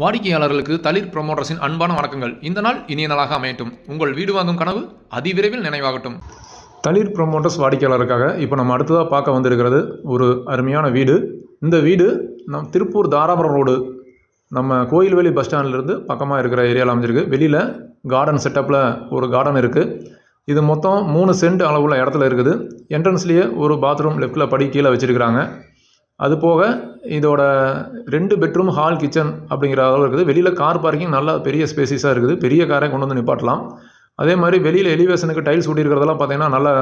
வாடிக்கையாளர்களுக்கு தளிர் ப்ரொமோட்டர்ஸின் அன்பான வணக்கங்கள். இந்த நாள் இனிய நாளாக அமையட்டும். உங்கள் வீடு வாங்கும் கனவு அதிவிரைவில் நினைவாகட்டும். தளிர் ப்ரொமோட்டர்ஸ் வாடிக்கையாளருக்காக இப்போ நம்ம அடுத்ததாக பார்க்க வந்திருக்கிறது ஒரு அருமையான வீடு. இந்த வீடு நம் திருப்பூர் தாராபுரம் ரோடு. நம்ம கோயில்வெளி பஸ் ஸ்டாண்ட்லேருந்து பக்கமாக இருக்கிற ஏரியாவில் அமைஞ்சிருக்கு. வெளியில் கார்டன் செட்டப்பில் ஒரு கார்டன் இருக்குது இது மொத்தம் மூணு சென்ட் அளவுள்ள இடத்துல இருக்குது. என்ட்ரன்ஸ்லேயே ஒரு பாத்ரூம் லெஃப்ட்டில் படி கீழே வச்சுருக்கிறாங்க. அது போக இதோட ரெண்டு பெட்ரூம் ஹால் கிச்சன் அப்படிங்கிற அளவு இருக்குது. வெளியில் கார் பார்க்கிங் நல்லா பெரிய ஸ்பேசிஸாக இருக்குது. பெரிய காரை கொண்டு வந்து நிப்பாட்டலாம். அதே மாதிரி வெளியில் எலிவேஷனுக்கு டைல்ஸ் ஒட்டியிருக்கிறதெல்லாம் பார்த்தீங்கன்னா நல்லா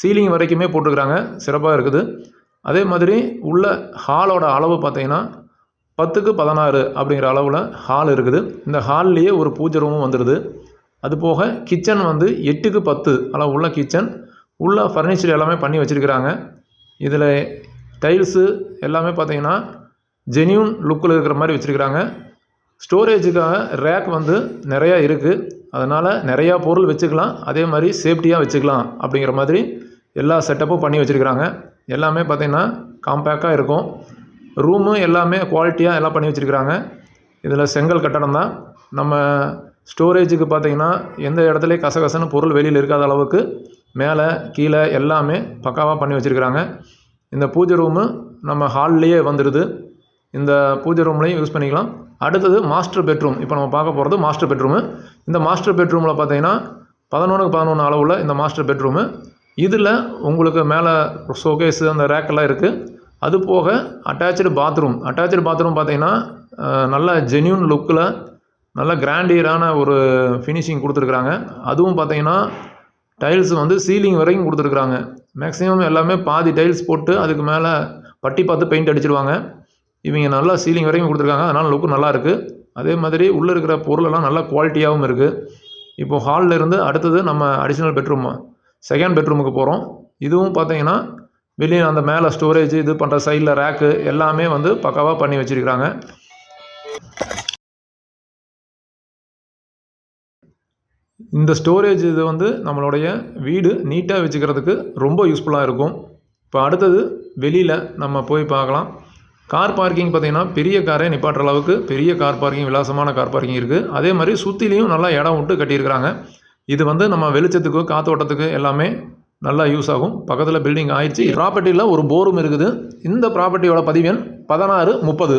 சீலிங் வரைக்குமே போட்டிருக்கிறாங்க. சிறப்பாக இருக்குது. அதே மாதிரி உள்ள ஹாலோட அளவு பார்த்தீங்கன்னா பத்துக்கு பதினாறு அப்படிங்கிற அளவில் ஹால் இருக்குது. இந்த ஹால்லேயே ஒரு பூஜை ரூமும் வந்துடுது அது போக கிச்சன் வந்து எட்டுக்கு பத்து அளவு உள்ள கிச்சன் உள்ள ஃபர்னிச்சர் எல்லாமே பண்ணி வச்சுருக்கிறாங்க. இதில் டைல்ஸு எல்லாமே பார்த்தீங்கன்னா ஜென்யூன் லுக்கில் இருக்கிற மாதிரி வச்சுருக்கிறாங்க. ஸ்டோரேஜுக்காக ரேக் வந்து நிறையா இருக்குது அதனால் நிறையா பொருள் வச்சுக்கலாம். அதே மாதிரி சேஃப்டியாக வச்சுக்கலாம் அப்படிங்கிற மாதிரி எல்லா செட்டப்பும் பண்ணி வச்சுருக்கிறாங்க. எல்லாமே பார்த்திங்கன்னா காம்பேக்டாக இருக்கும். ரூமு எல்லாமே குவாலிட்டியாக எல்லாம் பண்ணி வச்சுருக்கிறாங்க. இதில் செங்கல் கட்டடம் தான். நம்ம ஸ்டோரேஜுக்கு பார்த்தீங்கன்னா எந்த இடத்துலையும் கசகசன்னு பொருள் வெளியில் இருக்காத அளவுக்கு மேலே கீழே எல்லாமே பக்காவாக பண்ணி வச்சுருக்கிறாங்க. இந்த பூஜை ரூமு நம்ம ஹால்லேயே வந்துடுது இந்த பூஜை ரூம்லையும் யூஸ் பண்ணிக்கலாம். அடுத்தது மாஸ்டர் பெட்ரூம் இப்போ நம்ம பார்க்க போகிறது மாஸ்டர் பெட்ரூமு இந்த மாஸ்டர் பெட்ரூமில் பார்த்தீங்கன்னா பதினொன்றுக்கு பதினொன்று அளவில் இந்த மாஸ்டர் பெட்ரூமு இதில் உங்களுக்கு மேலே ஷோகேஸு அந்த ரேக்கெல்லாம் இருக்குது அது போக அட்டாச்சு பாத்ரூம் அட்டாச்சு பாத்ரூம் பார்த்தீங்கன்னா நல்ல ஜென்யூன் லுக்கில் நல்ல கிராண்டியரான ஒரு ஃபினிஷிங் கொடுத்துருக்குறாங்க. அதுவும் பார்த்தீங்கன்னா டைல்ஸ் வந்து சீலிங் வரைக்கும் கொடுத்துருக்குறாங்க. மேக்ஸிமம் எல்லாமே பாதி டைல்ஸ் போட்டு அதுக்கு மேலே பட்டி பார்த்து பெயிண்ட் அடிச்சிருவாங்க. இவங்க நல்லா சீலிங் வரைக்கும் கொடுத்துருக்காங்க. அதனால் லுக்கு நல்லா இருக்குது அதே மாதிரி உள்ளே இருக்கிற பொருளெல்லாம் நல்லா குவாலிட்டியாகவும் இருக்குது இப்போ ஹாலில் இருந்து அடுத்தது நம்ம அடிஷ்னல் பெட்ரூம் செகண்ட் பெட்ரூமுக்கு போகிறோம் இதுவும் பார்த்தீங்கன்னா வெளியே அந்த மேலே ஸ்டோரேஜ் இது பண்ணுற சைடில் ரேக்கு எல்லாமே வந்து பக்காவாக பண்ணி வச்சுருக்கிறாங்க. இந்த ஸ்டோரேஜ் இது வந்து நம்மளுடைய வீடு நீட்டாக வச்சுக்கிறதுக்கு ரொம்ப யூஸ்ஃபுல்லாக இருக்கும். இப்போ அடுத்தது வெளியில் நம்ம போய் பார்க்கலாம். கார் பார்க்கிங் பார்த்திங்கன்னா பெரிய காரே நிப்பாட்டுற அளவுக்கு பெரிய கார் பார்க்கிங் விலாசமான கார் பார்க்கிங் இருக்குது அதே மாதிரி சுற்றிலையும் நல்லா இடம் விட்டு கட்டியிருக்கிறாங்க. இது வந்து நம்ம வெளிச்சத்துக்கு காத்தோட்டத்துக்கு எல்லாமே நல்லா யூஸ் ஆகும். பக்கத்தில் பில்டிங் ஆயிடுச்சு. ப்ராப்பர்ட்டியில் ஒரு போரும் இருக்குது. இந்த ப்ராப்பர்ட்டியோட பதிவு எண் பதினாறு முப்பது.